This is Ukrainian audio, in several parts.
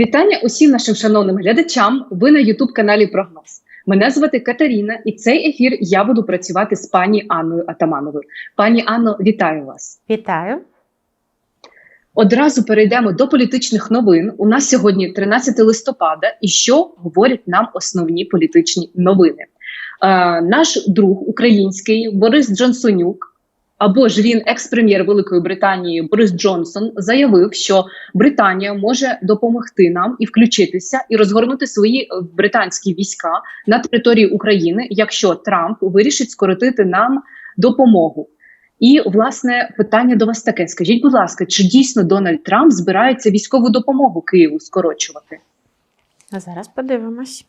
Вітання усім нашим шановним глядачам. Ви на Ютуб каналі Прогноз. Мене звати Катерина, і цей ефір я буду працювати з пані Анною Атамановою. Пані Анно, вітаю вас. Вітаю. Одразу перейдемо до політичних новин. У нас сьогодні 13 листопада, і що говорять нам основні політичні новини? Е, наш друг український Борис Джонсонюк. Або ж він, екс-прем'єр Великої Британії Борис Джонсон, заявив, що Британія може допомогти нам і включитися і розгорнути свої е, британські війська на території України, якщо Трамп вирішить скоротити нам допомогу. І власне питання до вас таке: скажіть, будь ласка, чи дійсно Дональд Трамп збирається військову допомогу Києву скорочувати? А зараз подивимось.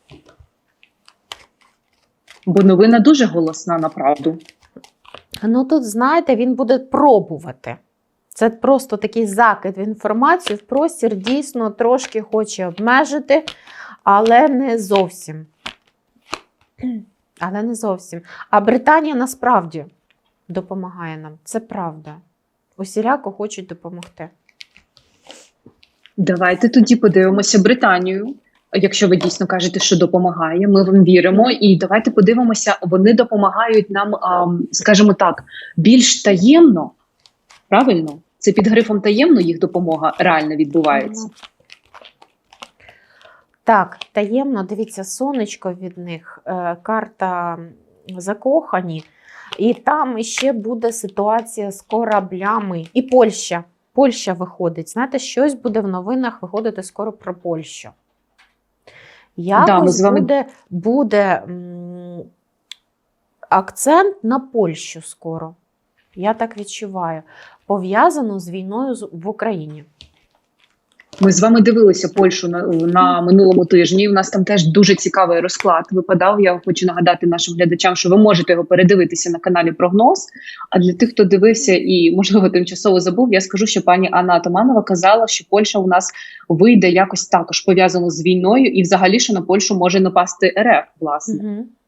Бо новина дуже голосна направду. Ну тут, знаєте, він буде пробувати. Це просто такий закид в інформацію. В простір дійсно трошки хоче обмежити, але не зовсім. Але не зовсім. А Британія насправді допомагає нам. Це правда. Усіляко хочуть допомогти. Давайте тоді подивимося Британію. Якщо ви дійсно кажете, що допомагає, ми вам віримо. І давайте подивимося, вони допомагають нам, скажімо так, більш таємно. Правильно? Це під грифом таємно їх допомога реально відбувається. Так, таємно, дивіться, сонечко від них, е, карта закохані, і там ще буде ситуація з кораблями. І Польща. Польща виходить. Знаєте, щось буде в новинах виходити скоро про Польщу. Якось Да, вами- буде, буде м, акцент на Польщу скоро. Я так відчуваю. Пов'язано з війною в Україні. Ми з вами дивилися Польщу на, на минулому тижні. У нас там теж дуже цікавий розклад випадав. Я хочу нагадати нашим глядачам, що ви можете його передивитися на каналі Прогноз. А для тих, хто дивився і можливо тимчасово забув, я скажу, що пані Анна Атаманова казала, що Польща у нас вийде якось також пов'язано з війною, і взагалі що на Польщу може напасти РФ. Власне, Угу. А,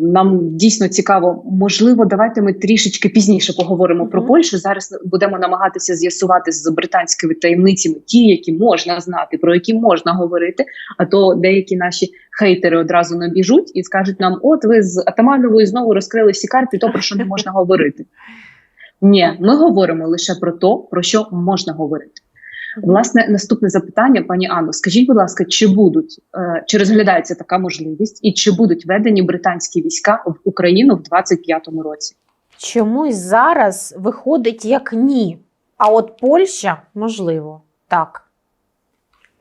нам дійсно цікаво. Можливо, давайте ми трішечки пізніше поговоримо про Польщу. Зараз будемо намагатися з'ясувати з британськими таємницями ті, які можна знати, про які можна говорити. А то деякі наші хейтери одразу набіжуть і скажуть нам: от ви з Атамановою знову розкрили всі карти, то про що не можна говорити. Ні, ми говоримо лише про то, про що можна говорити. Власне, наступне запитання, пані Анно, скажіть, будь ласка, чи будуть е, чи розглядається така можливість, і чи будуть введені британські війська в Україну в 25-му році? Чомусь зараз виходить як ні. А от Польща, можливо, так.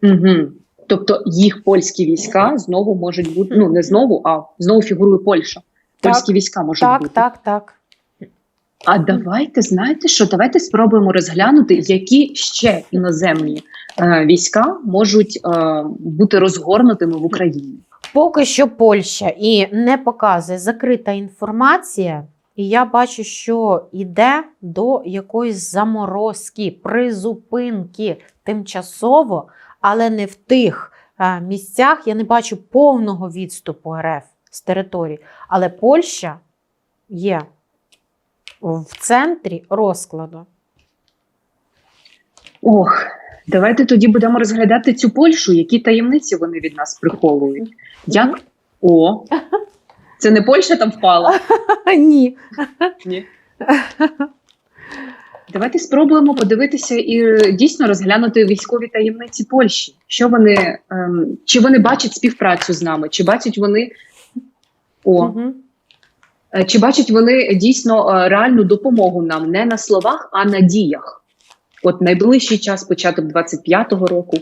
Угу. Тобто їх польські війська знову можуть бути. Ну не знову, а знову фігурує Польща. Так, Польські війська можуть Так, бути. так, так. А давайте знаєте, що давайте спробуємо розглянути, які ще іноземні е, війська можуть е, бути розгорнутими в Україні. Поки що Польща і не показує закрита інформація, і я бачу, що йде до якоїсь заморозки, призупинки тимчасово, але не в тих е, місцях. Я не бачу повного відступу РФ з території. Але Польща є в центрі розкладу. Ох, давайте тоді будемо розглядати цю Польщу, які таємниці вони від нас приховують. Як о, це не Польща там впала? Ні. Ні. Давайте спробуємо подивитися і е, дійсно розглянути військові таємниці Польщі. Що вони ем, чи вони бачать співпрацю з нами, чи бачать вони о, Мгм. Е, чи бачать вони дійсно е, реальну допомогу нам не на словах, а на діях? От найближчий час, початок 25-го року.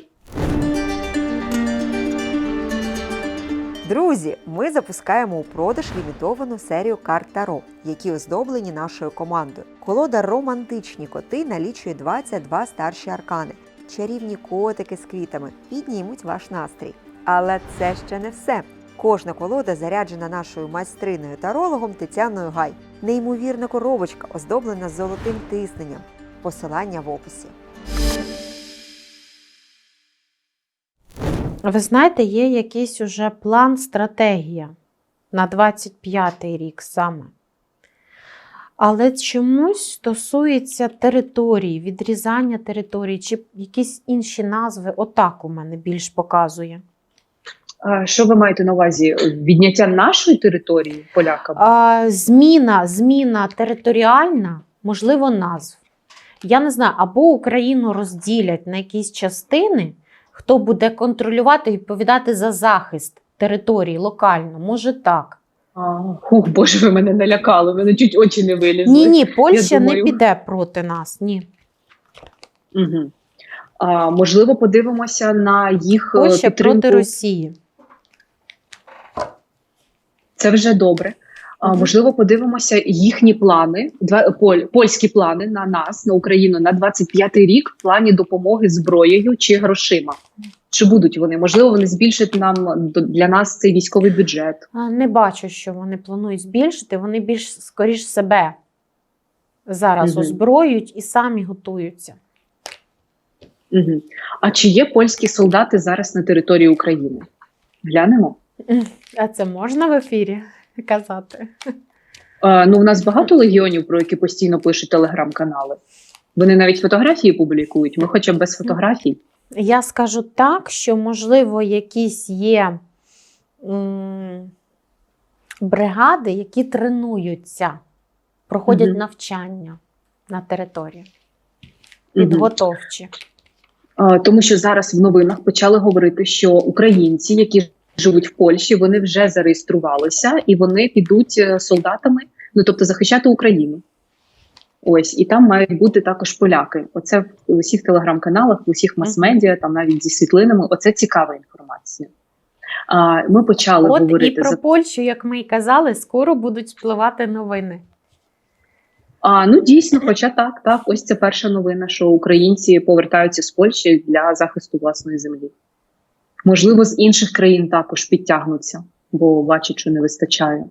Друзі, ми запускаємо у продаж лімітовану серію карт Таро, які оздоблені нашою командою. Колода романтичні коти налічує 22 старші аркани. Чарівні котики з квітами піднімуть ваш настрій. Але це ще не все. Кожна колода заряджена нашою майстриною тарологом Тетяною Гай. Неймовірна коробочка, оздоблена золотим тисненням. Посилання в описі. Ви знаєте, є якийсь уже план, стратегія на 25-й рік саме. Але чомусь стосується території, відрізання території чи якісь інші назви. Отак у мене більш показує. Що ви маєте на увазі? Відняття нашої території полякам? А, зміна, зміна територіальна, можливо, назв. Я не знаю, або Україну розділять на якісь частини, хто буде контролювати і відповідати за захист території локально. Може так. А, Хух, боже, ви мене налякали, мене чуть очі не вилізли. Ні, ні, Польща думаю. не піде проти нас. Ні. Угу. А, можливо, подивимося на їх е, Польща підтримку. проти Росії. Це вже добре. А, можливо, подивимося їхні плани, два поль, польські плани на нас, на Україну на 25-й рік в плані допомоги зброєю чи грошима. Чи будуть вони? Можливо, вони збільшать нам для нас цей військовий бюджет. Не бачу, що вони планують збільшити. Вони більш скоріш себе зараз Мгм. озброюють і самі готуються. Угу. А чи є польські солдати зараз на території України? Глянемо. А це можна в ефірі казати? А, ну, у нас багато легіонів, про які постійно пишуть телеграм-канали. Вони навіть фотографії публікують. Ми хоча б без фотографій. Я скажу так, що, можливо, якісь є м, бригади, які тренуються, проходять Мгм. навчання на території, Мгм. підготовчі. А, Тому що зараз в новинах почали говорити, що українці, які живуть в Польщі, вони вже зареєструвалися і вони підуть е, солдатами, ну тобто захищати Україну. Ось і там мають бути також поляки. Оце в усіх телеграм-каналах, в усіх мас-медіа, там навіть зі світлинами. Оце цікава інформація. А, ми почали От і говорити про за Польщу, як ми і казали, скоро будуть спливати новини. а ну дійсно, хоча так, так, ось це перша новина, що українці повертаються з Польщі для захисту власної землі. Можливо, з інших країн також підтягнуться, бо бачать, що не вистачає.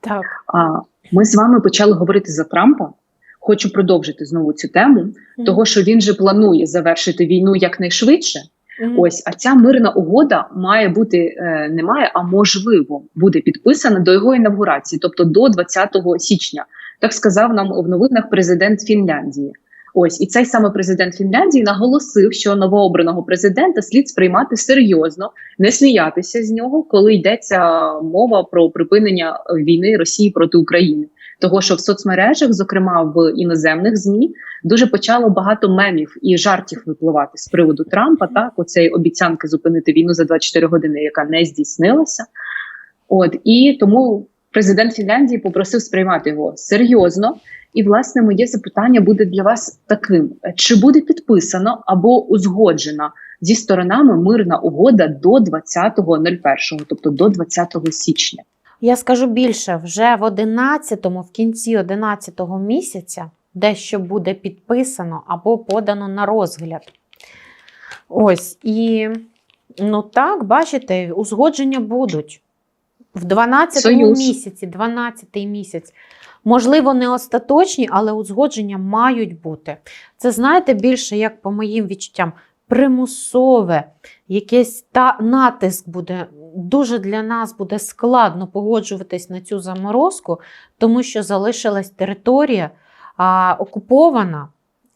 Так. А ми з вами почали говорити за Трампа. Хочу продовжити знову цю тему, того що він же планує завершити війну якнайшвидше. Мгм. Ось, а ця мирна угода має бути е, не має, а можливо буде підписана до його інавгурації, тобто до 20 січня. Так сказав нам в новинах президент Фінляндії. Ось і цей саме президент Фінляндії наголосив, що новообраного президента слід сприймати серйозно, не сміятися з нього, коли йдеться мова про припинення війни Росії проти України. Того, що в соцмережах, зокрема в іноземних змі, дуже почало багато мемів і жартів випливати з приводу Трампа. Так, оцеї обіцянки зупинити війну за 24 години, яка не здійснилася. От і тому президент Фінляндії попросив сприймати його серйозно. І власне моє запитання буде для вас таким: чи буде підписано або узгоджена зі сторонами мирна угода до 20.01, тобто до 20 січня? Я скажу більше, вже в 11-му, в кінці 11-го місяця дещо буде підписано або подано на розгляд. Ось і ну так, бачите, узгодження будуть. В 12-му місяці, 12-й місяць. Можливо, не остаточні, але узгодження мають бути. Це, знаєте, більше як по моїм відчуттям, примусове, якийсь та натиск буде. Дуже для нас буде складно погоджуватись на цю заморозку, тому що залишилась територія а, окупована.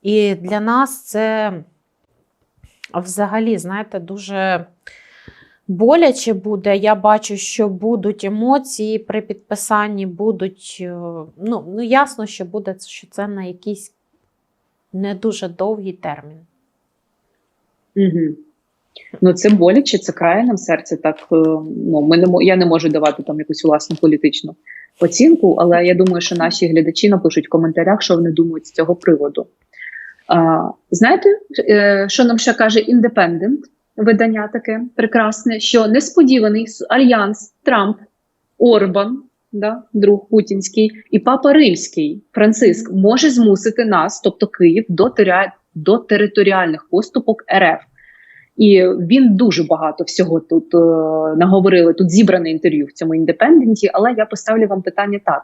І для нас це взагалі, знаєте, дуже боляче буде. Я бачу, що будуть емоції при підписанні, будуть. е, Ну, ну ясно, що буде, що це на якийсь не дуже довгий термін. Угу. Ну це боляче, це крає нам серце. Так е, ну ми не я не можу давати там якусь власну політичну оцінку, але я думаю, що наші глядачі напишуть в коментарях, що вони думають з цього приводу. А, знаєте, е, що нам ще каже Independent, видання таке прекрасне, що несподіваний альянс Трамп, Орбан, да, друг путінський, і Папа Римський Франциск може змусити нас, тобто Київ, до, тери- до територіальних поступок РФ. І він дуже багато всього тут е, наговорили. Тут зібране інтерв'ю в цьому індепенденті. Але я поставлю вам питання так: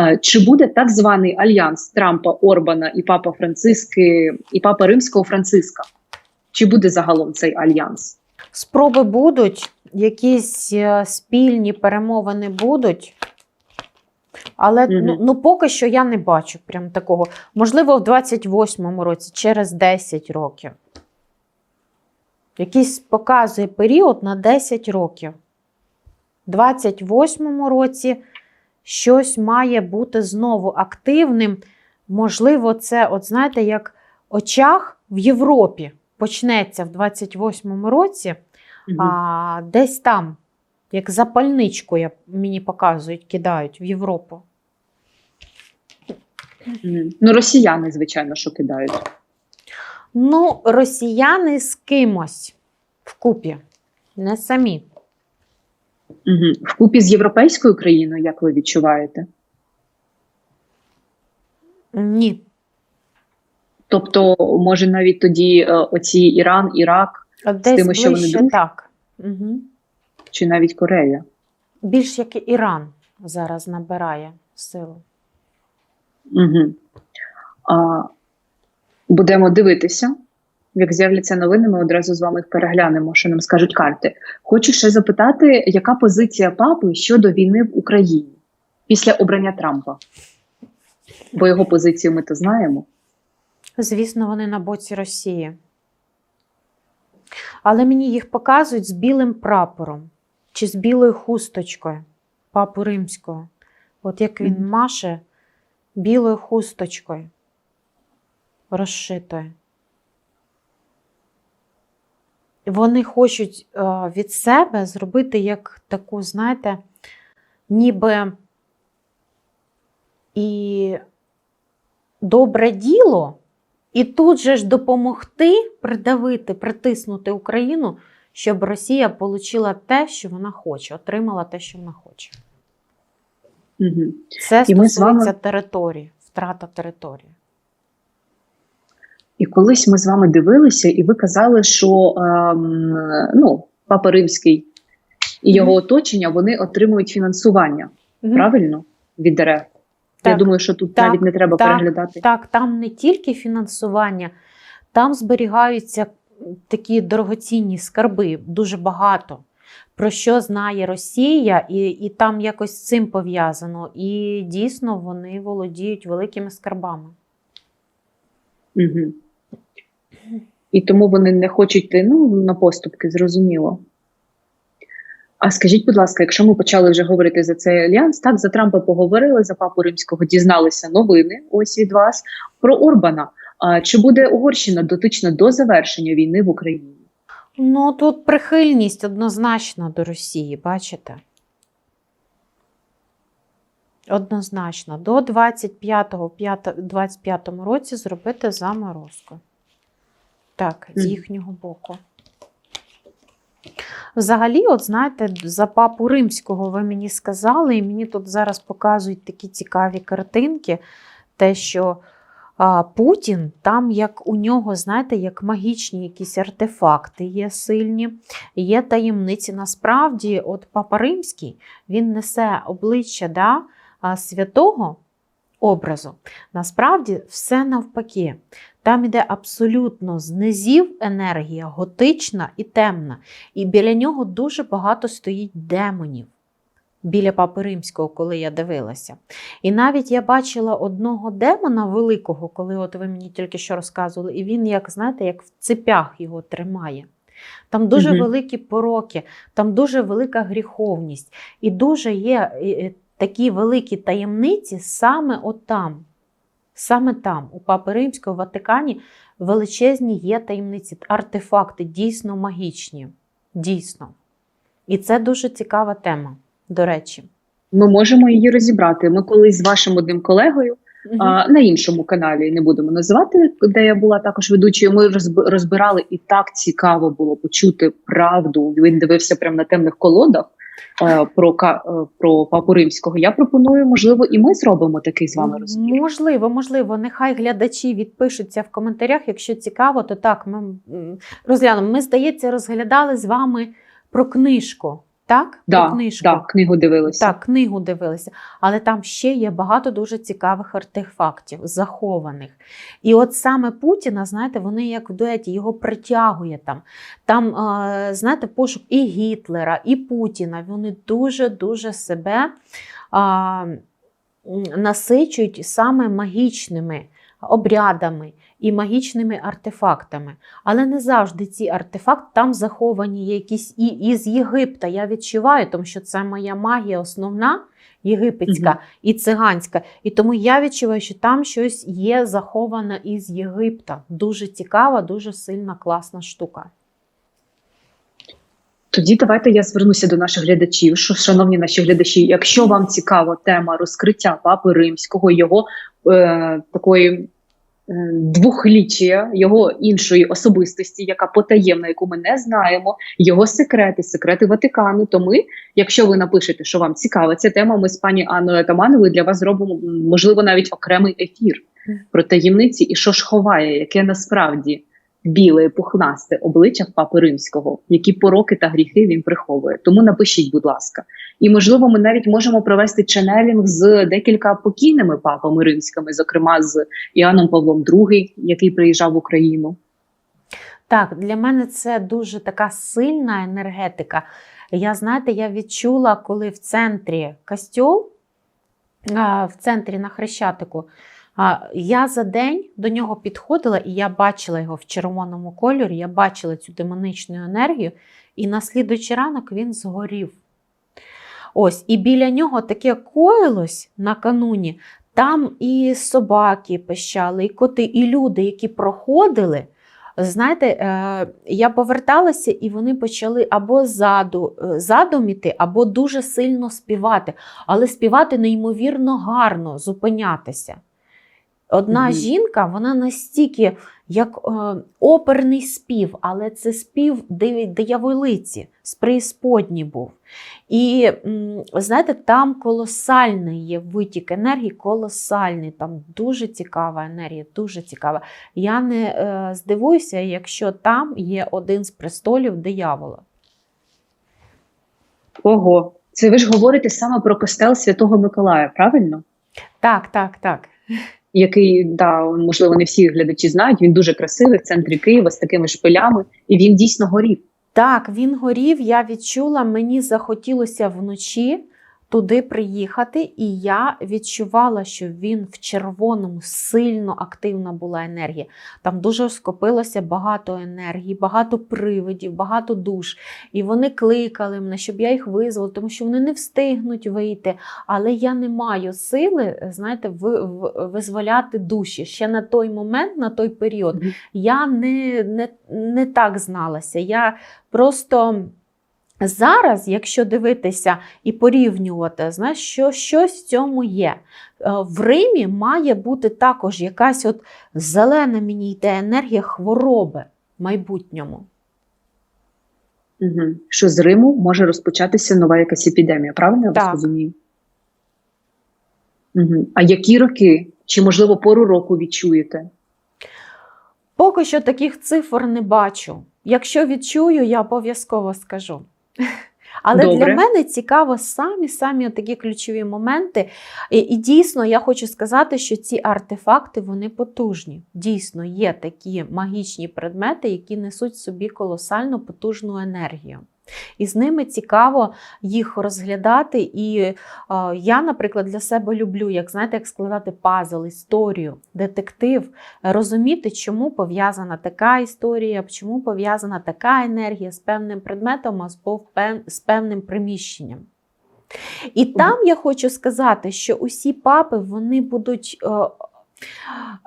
е, чи буде так званий альянс Трампа, Орбана і Папа Франциски і Папа Римського Франциска? Чи буде загалом цей альянс? Спроби будуть, якісь е, спільні перемовини будуть. Але Мгм. ну, ну поки що я не бачу прям такого. Можливо, в 28-му році, через 10 років. Якийсь показує період на 10 років. В 28-му році щось має бути знову активним. Можливо, це, от знаєте, як очаг в Європі почнеться в 28-му році, Мгм. а десь там, як запальничку, я, мені показують, кидають в Європу. Ну, росіяни, звичайно, що кидають. Ну, росіяни з кимось вкупі, не самі. Угу. Вкупі з європейською країною, як ви відчуваєте? Ні. Тобто, може, навіть тоді е, оці Іран, Ірак Десь тими, що вони дружать? так. Угу. чи навіть Корея? Більш як і Іран зараз набирає силу. Угу. А, будемо дивитися. Як з'являться новини, ми одразу з вами їх переглянемо, що нам скажуть карти. Хочу ще запитати, яка позиція папи щодо війни в Україні після обрання Трампа? Бо його позицію ми то знаємо. Звісно, вони на боці Росії. Але мені їх показують з білим прапором чи з білою хусточкою папу римського. От як він маше білою хусточкою розшитою. Вони хочуть е, від себе зробити як таку, знаєте, ніби і добре діло, і тут же ж допомогти придавити, притиснути Україну, щоб Росія отримала те, що вона хоче, отримала те, що вона хоче. Угу. Це І ми вами- стосується території, втрата території. І колись ми з вами дивилися, і ви казали, що ем, ну, Папа Римський і його оточення вони отримують фінансування, правильно? Від ДРФ. Я думаю, що тут так, навіть не треба так, переглядати. Так, там не тільки фінансування, там зберігаються такі дорогоцінні скарби, дуже багато. Про що знає Росія, і, і там якось з цим пов'язано. І дійсно вони володіють великими скарбами. Угу. І тому вони не хочуть йти ну, на поступки, зрозуміло. А скажіть, будь ласка, якщо ми почали вже говорити за цей альянс, так за Трампа поговорили, за папу римського дізналися новини ось від вас про Орбана. А чи буде Угорщина дотична до завершення війни в Україні? Ну тут прихильність однозначно до Росії, бачите? Однозначно, до 25-го, 25 році зробити заморозку. Так, з їхнього боку. Взагалі, от знаєте, за папу римського ви мені сказали, і мені тут зараз показують такі цікаві картинки, те, що а, Путін, там як у нього, знаєте, як магічні якісь артефакти є сильні, є таємниці. Насправді, от Папа Римський він несе обличчя да, святого образу. Насправді, все навпаки. Там іде абсолютно з низів енергія, готична і темна. І біля нього дуже багато стоїть демонів. Біля Папи Римського, коли я дивилася. І навіть я бачила одного демона великого, коли от ви мені тільки що розказували, і він, як знаєте, як в цепях його тримає. Там дуже Мгм. великі пороки, там дуже велика гріховність, і дуже є такі великі таємниці саме отам. Саме там, у Папи Римського, в Ватикані, величезні є таємниці, артефакти дійсно магічні. Дійсно. І це дуже цікава тема, до речі. Ми можемо її розібрати. Ми колись з вашим одним колегою а, на іншому каналі не будемо називати, де я була також ведучою. Ми розб- розбирали і так цікаво було почути правду. Він дивився прямо на темних колодах про ка- е, про папу римського. Я пропоную, можливо, і ми зробимо такий з вами розмір. Можливо, можливо. Нехай глядачі відпишуться в коментарях. Якщо цікаво, то так ми розглянемо. Ми, здається, розглядали з вами про книжку. Так? Да, книжку. Так, книгу дивилися. Так, книгу дивилися, але там ще є багато дуже цікавих артефактів, захованих. І от саме Путіна, знаєте, вони як в дуеті його притягує там. Там, е, знаєте, пошук і Гітлера, і Путіна. Вони дуже-дуже себе а, насичують саме магічними обрядами і магічними артефактами. Але не завжди ці артефакти там заховані якісь і із Єгипта. Я відчуваю, тому що це моя магія основна, єгипетська Мгм. і циганська. І тому я відчуваю, що там щось є заховане із Єгипта. Дуже цікава, дуже сильна, класна штука. Тоді давайте я звернуся до наших глядачів. Що, шановні наші глядачі, якщо вам цікава тема розкриття папи римського, його е, такої двохліччя, його іншої особистості, яка потаємна, яку ми не знаємо, його секрети, секрети Ватикану. То ми, якщо ви напишете, що вам цікава ця тема, ми з пані Анною Атамановою для вас зробимо можливо навіть окремий ефір про таємниці і що ж ховає, яке насправді біле пухнасте обличчя папи римського, які пороки та гріхи він приховує. Тому напишіть, будь ласка. І можливо, ми навіть можемо провести ченелінг з декілька покійними папами римськими, зокрема з Іоанном Павлом II, який приїжджав в Україну. Так, для мене це дуже така сильна енергетика. Я знаєте, я відчула, коли в центрі костьол, в центрі на Хрещатику, я за день до нього підходила і я бачила його в червоному кольорі, я бачила цю демоничну енергію, і на слідуючий ранок він згорів. Ось, і біля нього таке коїлось накануні. Там і собаки пищали, і коти, і люди, які проходили. Знаєте, е, я поверталася, і вони почали або заду, задуміти, задом іти, або дуже сильно співати, але співати неймовірно гарно, зупинятися. Одна Мгм. жінка, вона настільки як е, оперний спів, але це спів дияволиці, з преісподні був. І знаєте, там колосальний є витік енергії, колосальний, там дуже цікава енергія, дуже цікава. Я не е, здивуюся, якщо там є один з престолів диявола. Ого, це ви ж говорите саме про костел Святого Миколая, правильно? Так, так, так. Який да, можливо, не всі глядачі знають. Він дуже красивий в центрі Києва з такими шпилями, і він дійсно горів. Так, він горів, я відчула, мені захотілося вночі туди приїхати, і я відчувала, що він в червоному сильно активна була енергія. Там дуже скопилося багато енергії, багато привидів, багато душ. І вони кликали мене, щоб я їх визвала, тому що вони не встигнуть вийти. Але я не маю сили, знаєте, в- визволяти душі. Ще на той момент, на той період, я не, не, не так зналася. Я просто. Зараз, якщо дивитися і порівнювати, знаєш, що щось в цьому є. Е, В Римі має бути також якась от зелена мені йде енергія хвороби в майбутньому. Угу. Що з Риму може розпочатися нова якась епідемія, правильно я вас розумію? Угу. А які роки? Чи можливо пору року відчуєте? Поки що таких цифр не бачу. Якщо відчую, я обов'язково скажу. Але Добре. для мене цікаво самі самі такі ключові моменти. І, і дійсно я хочу сказати, що ці артефакти вони потужні. Дійсно, є такі магічні предмети, які несуть в собі колосально потужну енергію. І з ними цікаво їх розглядати. І е, я, наприклад, для себе люблю, як знаєте, як складати пазл, історію, детектив, розуміти, чому пов'язана така історія, чому пов'язана така енергія з певним предметом або з певним приміщенням. І там я хочу сказати, що усі папи вони будуть. е,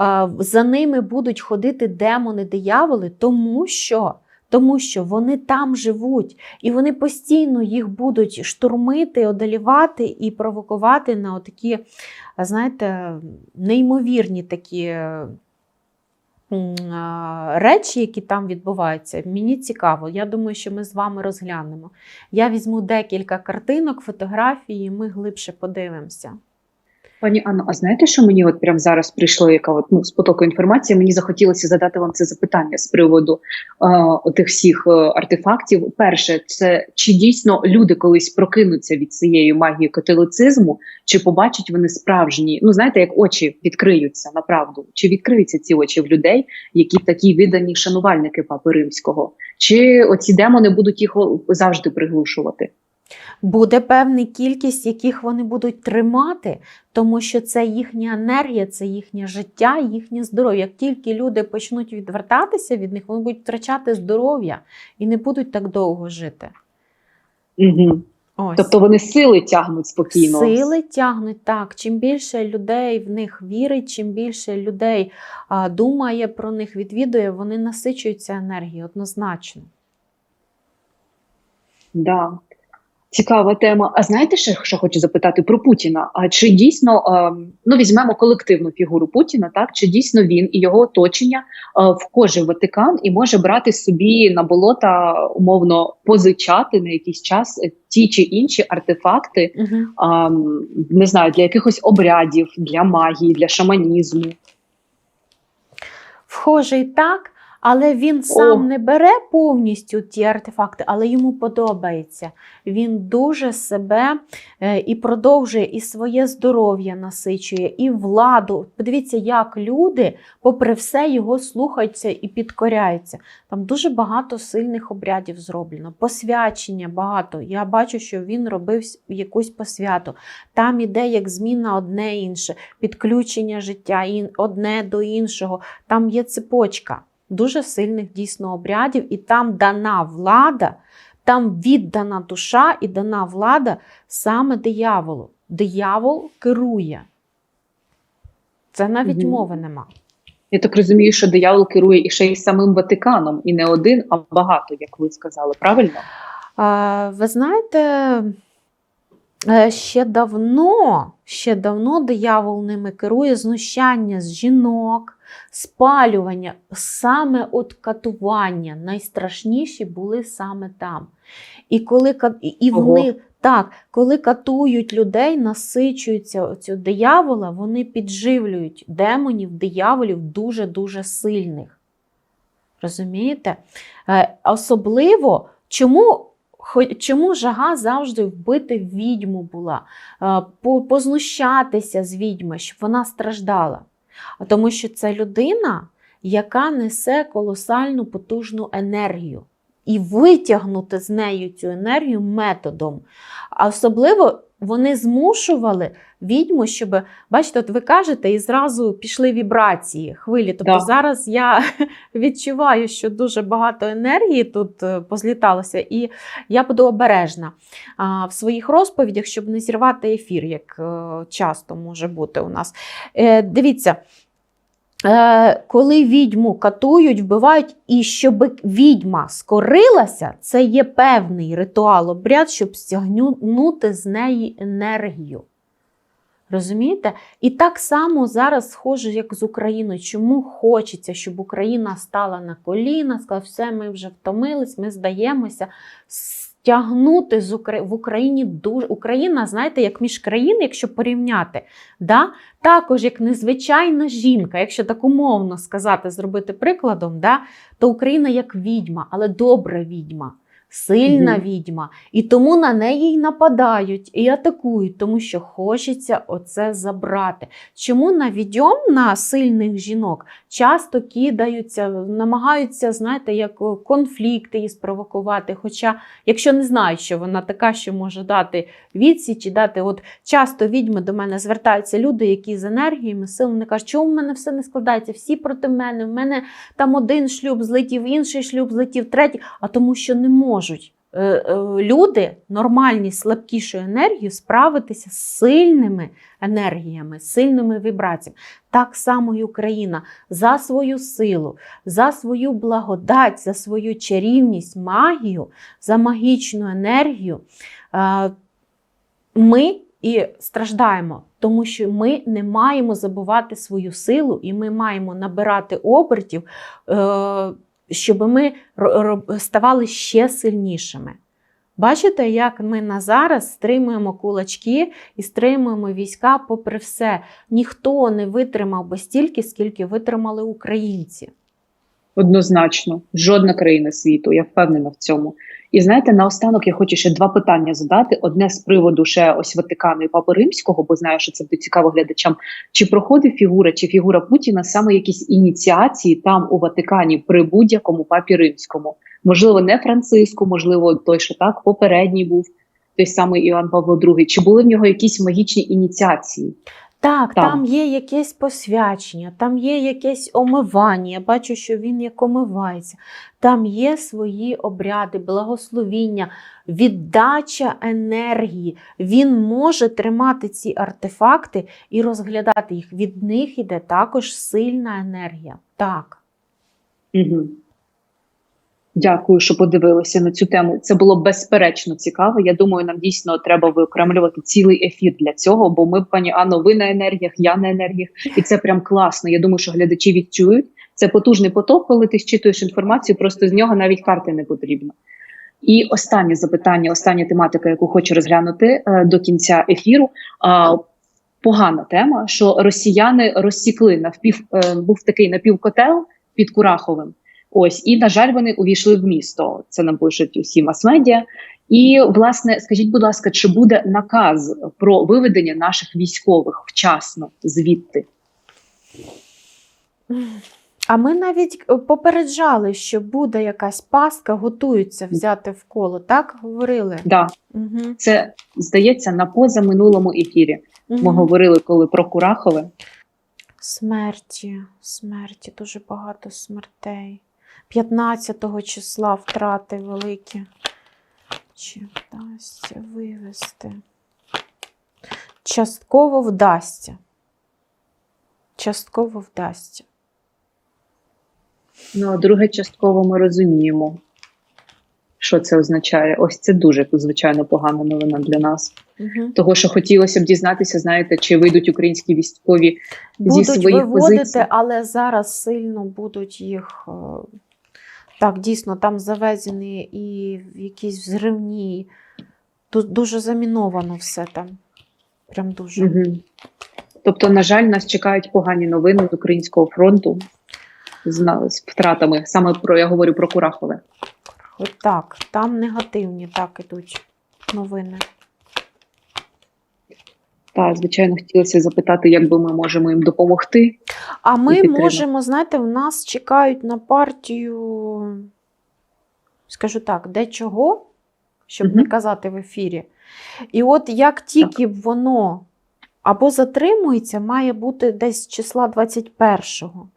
е, За ними будуть ходити демони, дияволи, тому що, тому що вони там живуть, і вони постійно їх будуть штурмити, одолівати і провокувати на такі, знаєте, неймовірні такі речі, які там відбуваються. Мені цікаво. Я думаю, що ми з вами розглянемо. Я візьму декілька картинок, фотографій, і ми глибше подивимося. Пані Анно, а знаєте, що мені от прямо зараз прийшло, яка от ну з потоку інформації? Мені захотілося задати вам це запитання з приводу е, отих всіх е, артефактів. Перше, це чи дійсно люди колись прокинуться від цієї магії католицизму, чи побачать вони справжні? Ну знаєте, як очі відкриються на правду? Чи відкриються ці очі в людей, які такі віддані шанувальники папи римського? Чи оці демони будуть їх завжди приглушувати? Буде певна кількість, яких вони будуть тримати, тому що це їхня енергія, це їхнє життя, їхнє здоров'я. Як тільки люди почнуть відвертатися від них, вони будуть втрачати здоров'я і не будуть так довго жити. Угу. Ось. Тобто вони сили тягнуть спокійно. Сили тягнуть так. Чим більше людей в них вірить, чим більше людей а, думає про них, відвідує, вони насичуються енергією однозначно. Да. Цікава тема. А знаєте, ще що хочу запитати про Путіна? А чи дійсно ну візьмемо колективну фігуру Путіна? Так чи дійсно він і його оточення е, вхоже в Ватикан і може брати собі на болота умовно позичати на якийсь час ті чи інші артефакти, Угу. а, не знаю, для якихось обрядів, для магії, для шаманізму? Вхожий так, але він сам не бере повністю ті артефакти, але йому подобається. Він дуже себе е, і продовжує і своє здоров'я насичує, і владу. Подивіться, як люди, попри все, його слухаються і підкоряються. Там дуже багато сильних обрядів зроблено, посвячення багато. Я бачу, що він робив якусь посвяту. Там іде як зміна одне інше, підключення життя одне до іншого. Там є цепочка дуже сильних дійсно обрядів, і там дана влада, там віддана душа і дана влада саме дияволу. Диявол керує. Це навіть Мгм. мови нема. Я так розумію, що диявол керує і ще й самим Ватиканом, і не один, а багато, як ви сказали, правильно? А, ви знаєте, е, ще давно, ще давно диявол ними керує знущання з жінок, спалювання, саме от катування. Найстрашніші були саме там. І коли і- Ого. вони так, коли катують людей, насичуються цю диявола, вони підживлюють демонів, дияволів дуже-дуже сильних. Розумієте? Е, особливо, чому, чому жага завжди вбити відьму була, Е, познущатися з відьми, щоб вона страждала. Тому що це людина, яка несе колосальну потужну енергію. І витягнути з нею цю енергію методом. А особливо вони змушували відьму, щоб, бачите, от ви кажете, і зразу пішли вібрації, хвилі. Тобто да. зараз я відчуваю, що дуже багато енергії тут е, позліталося, і я буду обережна а, в своїх розповідях, щоб не зірвати ефір, як е, часто може бути у нас. Е, Дивіться. Е, коли відьму катують, вбивають, і щоб відьма скорилася, це є певний ритуал обряд, щоб стягнути з неї енергію. Розумієте? І так само зараз схоже, як з Україною. Чому хочеться, щоб Україна стала на коліна, сказала, все, ми вже втомились, ми здаємося. Стягнути з Украї... в Україні дуже Україна, знаєте, як між країни, якщо порівняти, да? також як незвичайна жінка, якщо так умовно сказати, зробити прикладом, да? то Україна як відьма, але добра відьма. Сильна Мгм. відьма, і тому на неї й нападають і атакують, тому що хочеться оце забрати. Чому на відьом на сильних жінок часто кидаються, намагаються, знаєте, як конфлікти її спровокувати. Хоча, якщо не знають, що вона така, що може дати відсіч і дати, от часто відьми до мене звертаються люди, які з енергіями, силами вони кажуть, чому в мене все не складається, всі проти мене, в мене там один шлюб злетів, інший шлюб злетів, третій, а тому, що не можуть. е, е, Люди нормальні слабкішою енергією справитися з сильними енергіями, сильними вібраціями. Так само і Україна за свою силу, за свою благодать, за свою чарівність, магію, за магічну енергію. е, Ми і страждаємо, тому що ми не маємо забувати свою силу, і ми маємо набирати обертів, щоб ми ставали ще сильнішими. Бачите, як ми на зараз стримуємо кулачки і стримуємо війська попри все. Ніхто не витримав би стільки, скільки витримали українці. Однозначно, жодна країна світу, я впевнена в цьому. І знаєте, наостанок я хочу ще два питання задати: одне з приводу ще ось Ватикану і Папи Римського, бо знаю, що це буде цікаво глядачам. Чи проходить фігура, чи фігура Путіна саме якісь ініціації там у Ватикані при будь-якому папі римському? Можливо, не Франциску, можливо, той, що так попередній був. той самий Іоанн Павло II, чи були в нього якісь магічні ініціації? Так, Там. там є якесь посвячення, там є якесь омивання. Я бачу, що він як омивається. Там є свої обряди, благословіння, віддача енергії. Він може тримати ці артефакти і розглядати їх. Від них іде також сильна енергія. Так. Угу. Дякую, що подивилися на цю тему. Це було безперечно цікаво. Я думаю, нам дійсно треба виокремлювати цілий ефір для цього, бо ми, пані Анно, ви на енергіях, я на енергіях, і це прям класно. Я думаю, що глядачі відчують. Це потужний поток, коли ти зчитуєш інформацію, просто з нього навіть карти не потрібно. І останнє запитання, остання тематика, яку хочу розглянути е, до кінця ефіру. Погана тема, що росіяни розсікли навпів, е, був такий напівкотел під Кураховим. Ось, і на жаль, вони увійшли в місто. Це нам пишуть усі мас-медіа. І, власне, скажіть, будь ласка, чи буде наказ про виведення наших військових вчасно звідти? А ми навіть е, попереджали, що буде якась пастка, готуються взяти в коло. Так говорили? Да, Угу. це здається на позаминулому ефірі. Ми говорили коли про Курахове. Смерті, смерті, дуже багато смертей. 15 числа втрати великі. Чи вдасться вивести? Частково вдасться. Частково вдасться. Ну а друге, частково ми розуміємо, що це означає. Ось це дуже звичайно погана новина для нас. Угу. Того, що хотілося б дізнатися, знаєте, чи вийдуть українські військові Будуть зі своїх виводити, позицій. але зараз сильно будуть їх. Так, дійсно, там завезені і якісь взривні. Тут дуже заміновано все там. Прям дуже. Угу. Тобто, на жаль, нас чекають погані новини з українського фронту з, з втратами. Саме про я говорю про Курахове. От так, там негативні так ідуть новини. Та звичайно, хотілося запитати, як би ми можемо їм допомогти. А ми підтримати. можемо, знаєте, в нас чекають на партію, скажу так, дечого, щоб не казати в ефірі. І от як тільки воно або затримується, має бути десь числа 21-го.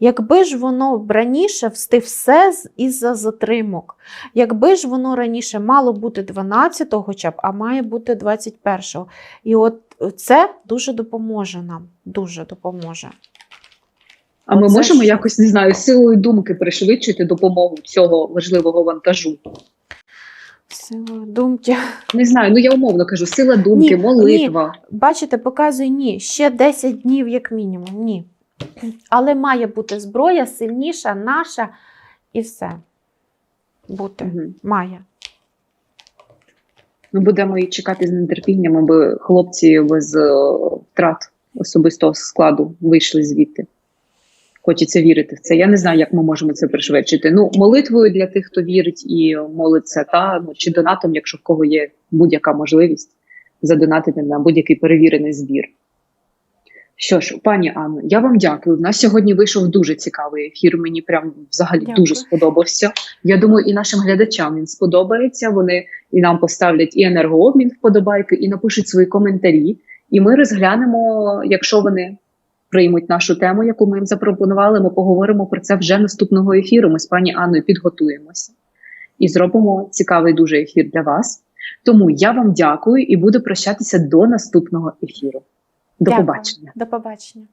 Якби ж воно раніше встиг все із-за затримок. Якби ж воно раніше мало бути 12-го хоча б, а має бути 21-го. І от це дуже допоможе нам. Дуже допоможе. А ми Оце можемо що? якось не знаю, силою думки пришвидшити допомогу цього важливого вантажу. Силою думки. Не знаю, ну я умовно кажу, сила думки, Ні, молитва. Бачите, показує ні. Ще 10 днів, як мінімум. Ні. Але має бути зброя сильніша, наша, і все. Бути. Мгм. Має. Ми будемо і чекати з нетерпінням, аби хлопці без е, втрат особистого складу вийшли звідти. Хочеться вірити в це. Я не знаю, як ми можемо це пришвидшити. Ну, молитвою для тих, хто вірить і молиться, та ну чи донатом, якщо в кого є будь-яка можливість задонатити на будь-який перевірений збір. Що ж, пані Анно, я вам дякую. У нас сьогодні вийшов дуже цікавий ефір. Мені прям взагалі Дякую. дуже сподобався. Я думаю, і нашим глядачам він сподобається. Вони і нам поставлять і енергообмін вподобайки, і напишуть свої коментарі. І ми розглянемо, якщо вони приймуть нашу тему, яку ми їм запропонували. Ми поговоримо про це вже наступного ефіру. Ми з пані Анною підготуємося і зробимо цікавий дуже ефір для вас. Тому я вам дякую і буду прощатися до наступного ефіру. До Дякую. побачення. До побачення.